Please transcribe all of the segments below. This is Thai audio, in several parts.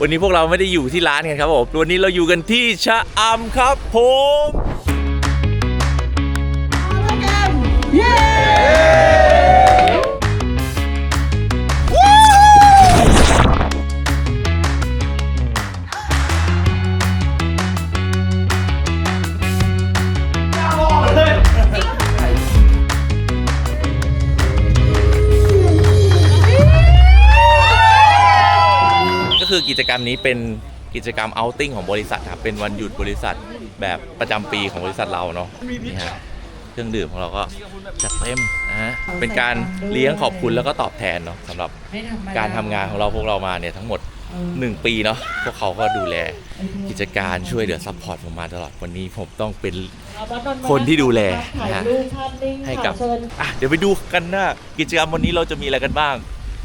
วันนี้พวกเราไม่ได้อยู่ที่ร้านกันครับผม วันนี้เราอยู่กันที่ชะอำครับผมก็คื กิจกรรมนี้เป็นกิจกรรม outing ของบริษัทครับเป็นวันหยุดบริษัทแบบประจำปีของบริษัทเราเนาะนี่ฮะเครื่องดื่มของเราก็จัดเต็มนะฮะเป็นการเลี้ยงขอบคุณแล้วก็ตอบแทนเนาะสำหรับการทำงานของเราพวกเรามาเนี่ยทั้งหมด 1 ปีเนาะพวกเขาก็ดูแลกิจการช่วยเหลือซัพพอร์ตผมมาตลอดวันนี้ผมต้องเป็น คนที่ดูแลนะฮะให้กับอะเดี๋ยวไปดูกันนะกิจกรรมวันนี้เราจะมีอะไรกันบ้าง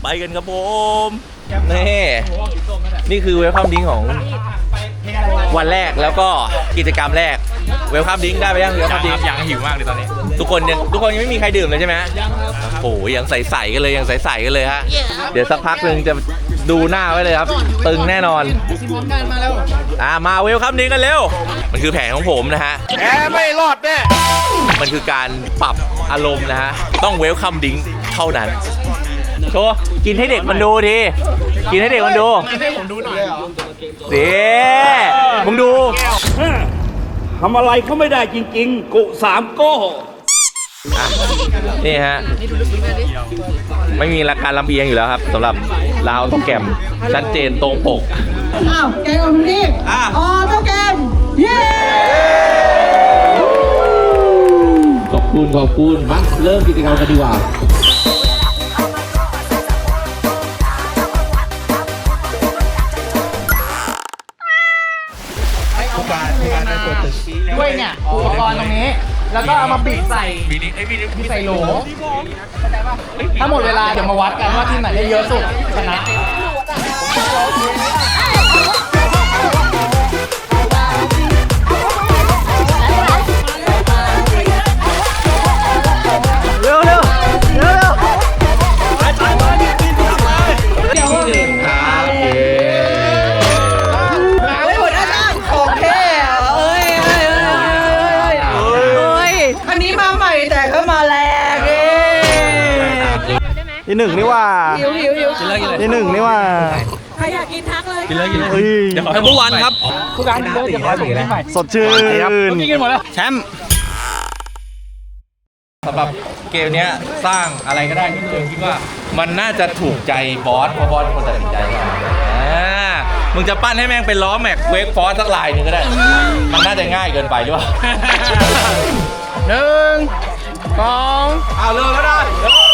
ไปกันครับผม นี่นี่คือเวลคัมดิ้งของวันแรกแล้วก็กิจกรรมแรกเวลคัมดิ้งได้ไปยังเวลคัมดิ้งยังหิวมากเลยตอนนี้ ทุกคนยังทุกคนยังไม่มีใครดื่มเลยใช่ไหมโอ้โหยังใสๆกันเลยยังใสๆกันเลยฮะเดี๋ยวสักพักหนึ่งจะดูหน้าไว้เลยครับ ตึงแน่นอนอ่ามาเวลคัมดิ้งกันเร็วมันคือแผนของผมนะฮะแกไม่รอดแน่มันคือการปรับอารมณ์นะฮะต้องเวลคัมดิ้งเท่านั้นโช ว์กินให้เด็กมันดูทีกินให้เด็กมันดูให้ผมดูหน่อยเสีมึงดูทำอะไรเขาไม่ได้จริง ๆ กุสามโก้นี่ฮะ ไม่มีราการลำเอียงอยู่แล้วครับสำหรับลาวโปรแกรมชัดเจนตรงปก อ้าว แกงออมรีบอะออโต้แกงเย้ขอบคุณ ขอบคุณมาเริ่มกิจกรรมกันดีกว่า ด้วยเนี่ยอุปกรณ์ตรงนี้ แล้วก็เอามาบีดใส่บีนี้ไอ้วีนี้บีบใส่โหลถ้าหมดเวลาเดี๋ยวมาวัดกันว่าทีมไหนได้เยอะสุดชนะ ที่หนึ่งนี่ว่า หิวหิวหิวที่หนึ่งนี่ว่าใครอยากกินทักเลยเฮ้ยทั้งทุกวันครับผู้การเดินจะคอยผมได้ไหมสดชื่นกินหมดแล้วแชมป์สำหรับเกมเนี้ยสร้างอะไรก็ได้ที่เจอคิดว่า มันน่าจะถูกใจบอสเพราะบอสเป็นคนตัดสินใจอ่ามึงจะปั้นให้แม่งเป็นล้อแม็กเวกฟอร์สักลายหนึ่งก็ได้ มันน่าจะง่ายเกินไปหรือเปล่าหนึ่งสองเอาเริ่มแล้ว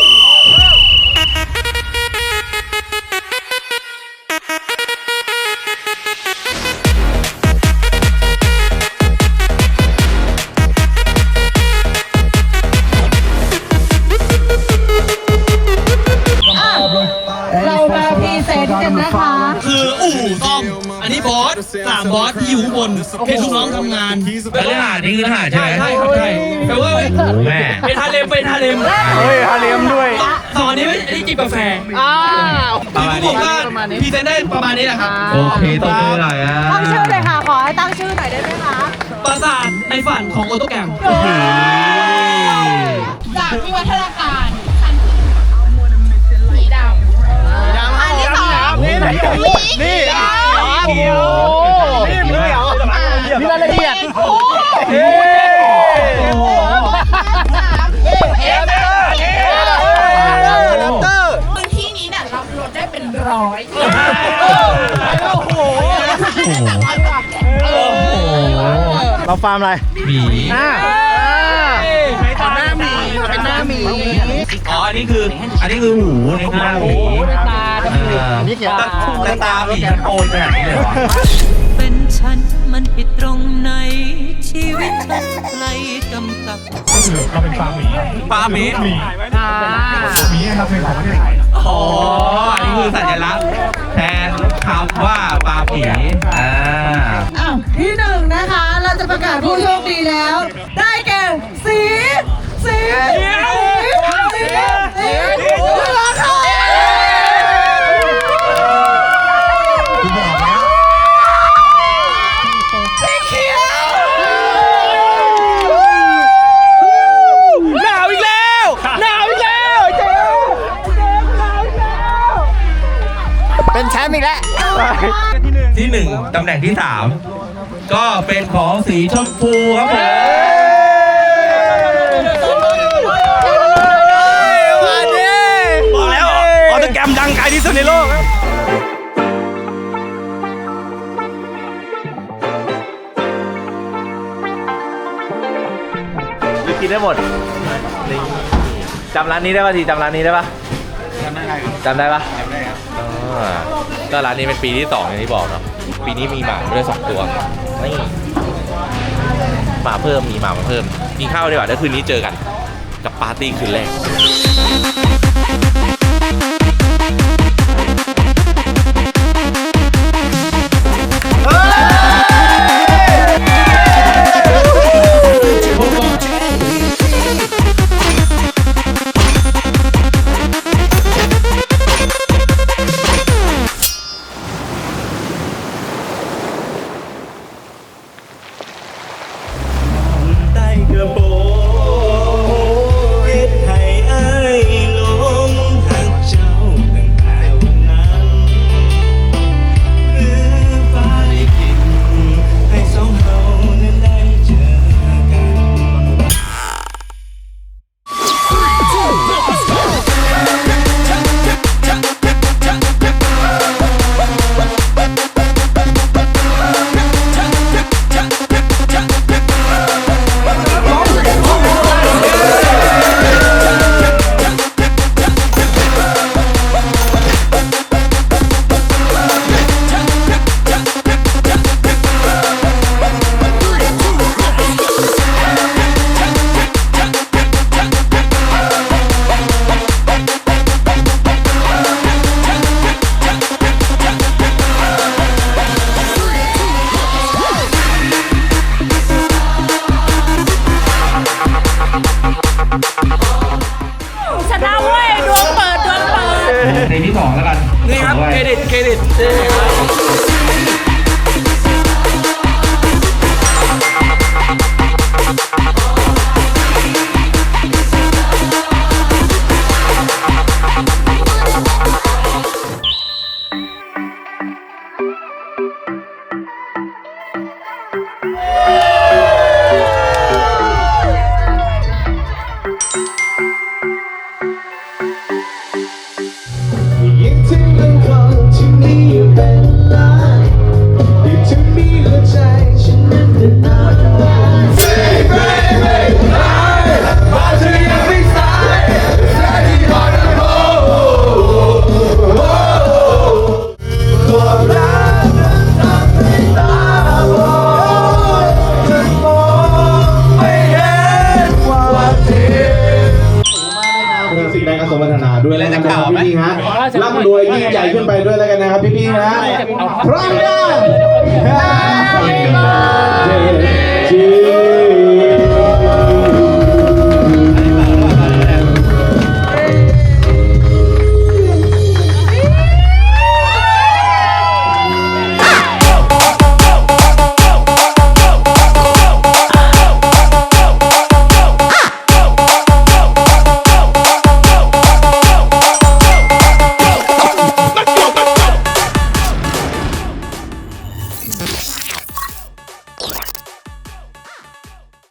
สสามบอสที่อยู่ข้างบนเห็นลูกน้องทำงานเป็นทหารนี่คือทหารใช่ไหมใช่ครับใช่แปลว่าแม่เป็นฮาเลมเป็นฮาเลมเฮ้ยฮาเลียมด้วยสองอันนี้ไม่อันนี้จิบกาแฟอ้าวประมาณนี้พรีเซนต์ได้ประมาณนี้แหละครับโอเคตบมือหน่อยอะตั้งชื่อเลยค่ะ ขอให้ตั้งชื่อหน่อยได้ไหมคะปราสาทในฝันของโอโตแกรมจากที่วัฒนาการสีดำอันที่สองนี่ไหนนี่โอ้โหนี่มีเหรอมีรายละเอียดโอ้เฮ้ยพื้นที่นี้เนี่ยรับรถได้เป็นร้อยโอ้โหเราฟาร์มอะไรอ่าขอหน้าหมีเป็นหน้าหมีอ๋ออันนี้คือ อันนี้คือหูในหน้าหมู ตาดำนี่เขียนตาตาตาหมีโอนขนาดนี้เลยเหรอเป็นฉันมันผิดตรงไหนชีวิตฉันใครกำกับปลาหมีอ่าอ๋ออันนี้คือสัญลักษณ์แทนคำว่าปลาผีอ่าอ้าวที่หนึ่งนะคะ เราจะประกาศผู้โชคดีแล้ว ได้แก่สีสีสีสี ตำแหน่งที่สามก็เป็นของสีชมพูครับผมบอกแล้วออโตแกรมดังไกลที่สุดในโลกครับหรือกินได้หมดนี่จำร้านนี้ได้ป่ะทีจำร้านนี้ได้ป่ะจำได้จำได้ป่ะจำได้ครับก็ร้านนี้เป็นปีที่สองอย่างที่บอกเนาะ ปีนี้มีหมาด้วยสองตัวนี่หมาเพิ่มมีหมามาเพิ่มกินข้าวดีกว่าแล้วคืนนี้เจอกัน กับปาร์ตี้คืนแรก ชนะเว้ยดวงเปิดดวงเปิดในที่สองแล้วกันนี่ครับ เครดิต เครดิต น